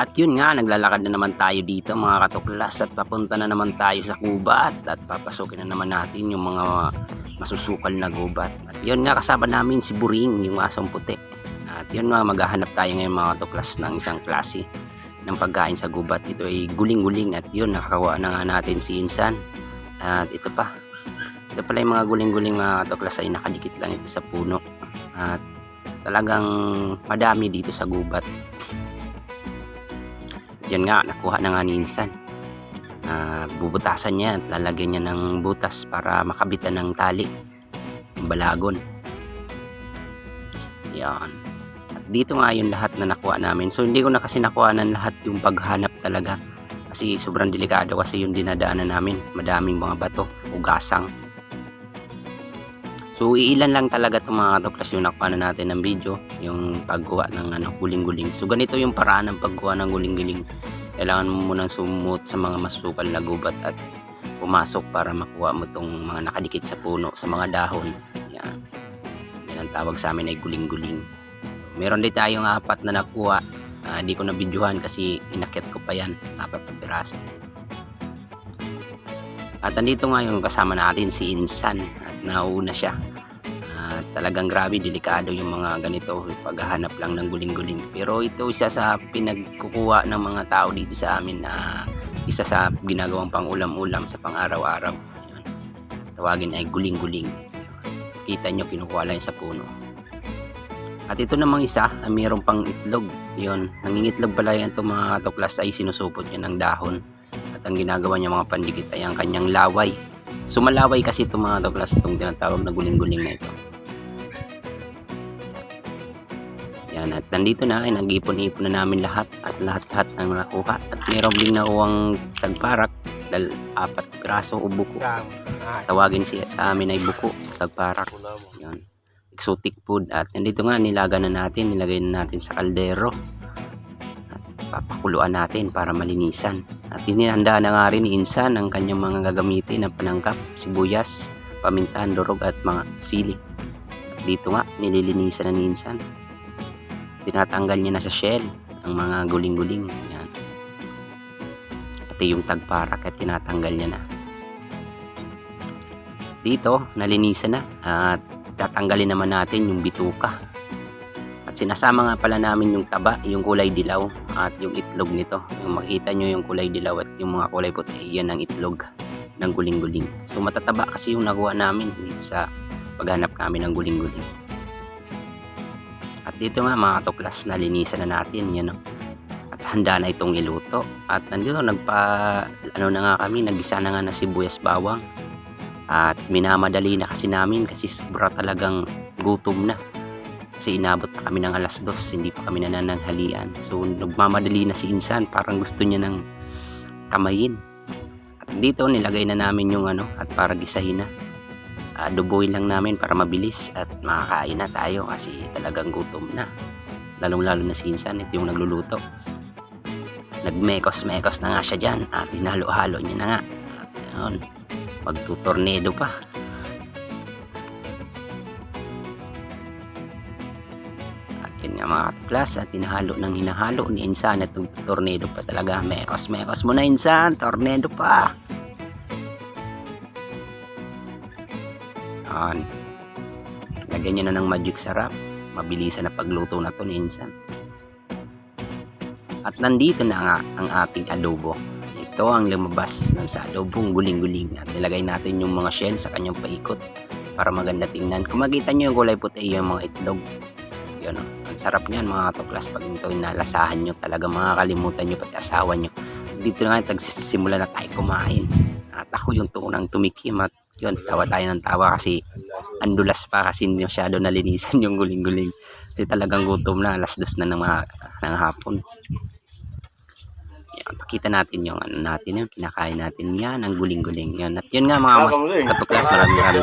At yun nga, naglalakad na naman tayo dito mga katuklas at papunta na naman tayo sa gubat at papasukin na naman natin yung mga masusukal na gubat. At yun nga, kasama namin si Buring, yung asong puti. At yun nga, maghahanap tayo ngayon mga katuklas ng isang klase ng pagkain sa gubat. Ito ay guling-guling at yun, nakakawa na nga natin si Insan. At ito pa, ito pala yung mga guling-guling mga katuklas ay nakadikit lang ito sa puno. At talagang madami dito sa gubat. Yan nga, nakuha na nga ni Insan. Ah, bubutasan niya at lalagyan niya ng butas para makabitan ng tali. Balagon. Yan. At dito nga yung lahat na nakuha namin. So hindi ko na kasi nakuha ng lahat yung paghanap talaga. Kasi sobrang delikado kasi yung dinadaanan namin. Madaming mga bato, ugasang. So iilan lang talaga itong mga tuklas yung nakuha na natin ng video, yung paggawa ng ano, guling-guling. So ganito yung paraan ng paggawa ng guling-guling. Kailangan mo munang sumut sa mga masukal na gubat at pumasok para makuha mo itong mga nakadikit sa puno, sa mga dahon. Yan. Yan ang tawag sa amin ay guling-guling. So, meron din tayong apat na nakuha. Di ko na videohan kasi inakyat ko pa yan. Apat na piraso. At andito nga yung kasama natin si Insan at nauuna siya. At talagang grabe, delikado yung mga ganito paghahanap lang ng guling-guling. Pero ito isa sa pinagkukuha ng mga tao dito sa amin na isa sa ginagawang pang-ulam-ulam sa pang-araw-araw. Yan. Tawagin ay guling-guling. Yan. Kita nyo, kinukuha lang yan sa puno. At ito namang isa, ay mayroon pang itlog. Yun, nangingitlog pala yan itong mga tuklas ay sinusupot niya ng dahon. At ang ginagawa niya mga pandikit ay ang kanyang laway. So malaway kasi itong mga tuklas itong tinatawag na guling-guling na ito. Yan, at nandito na ay nag-ipon-ipon na namin lahat at lahat-lahat ng nakuha. At mayroon ding nakuhang tagparak dal apat piraso o buko. Tawagin siya sa amin ay buko, tagparak. Yan. Exotic food. At nandito nga nilaga na natin, nilagay na natin sa kaldero. At papakuluan natin para malinisan. At inihanda na nga rin ni Insan ang kanyang mga gagamitin na panangkap, sibuyas, paminta, durog at mga sili. At dito nga, nililinisan na ni Insan. Tinatanggal niya na sa shell ang mga guling-guling. Yan. Pati yung tagparak at tinatanggal niya na. Dito nalinisan na. At tatanggalin naman natin yung bituka sinasama nga pala namin yung taba yung kulay dilaw at yung itlog nito yung makita nyo yung kulay dilaw at yung mga kulay puti yan ang itlog ng guling-guling so matataba kasi yung nakuha namin dito sa paghanap namin ng guling-guling at dito nga mga tuklas na linisan na natin yan o. At handa na itong iluto. At nandito nagpa ano na nga kami, nagisa na nga na sibuyas bawang. At minamadali na kasi namin kasi sobra talagang gutom na. Kasi inabot pa kami ng alas dos, hindi pa kami nananghalian. So nagmamadali na si Insan, parang gusto niya ng kamayin. At dito nilagay na namin yung ano, at para gisahin na adoboy lang namin para mabilis at makakain na tayo kasi talagang gutom na. Lalong lalo na si Insan, ito yung nagluluto. Nagmekos-mekos na nga siya dyan at hinalo-halo niya na nga. At yun, magtutornado pa. Nga mga katuklas at hinahalo ng hinahalo ni Insan at tornado pa talaga. Mekos-mekos mo na Insan, tornado pa. Yan. Lagyan nyo na ng magic sarap. Mabilisan na pagluto na to ni Insan. At nandito na nga ang ating adobo. Ito ang lumabas ng sa adobong guling-guling. At nilagay natin yung mga shell sa kanyang paikot para maganda tingnan. Kung makita nyo yung kulay puti, yung mga itlog. Yun o. Ang sarap niyan mga tuklas pag ito nalasahan nyo. Talaga makakalimutan nyo pati asawa nyo. Dito na nga tagsisimula na tayo kumain. At ako yung tunang tumikim at yun, tawa tayo ng tawa kasi andulas pa kasi hindi masyado nalinisan yung guling-guling. Kasi talagang gutom na, alas dos na ng, mga, ng hapon. Yan, pakita natin yung ano natin, yung kinakain natin yan, ang guling-guling. Yan. At yun nga mga katuklas, maraming maraming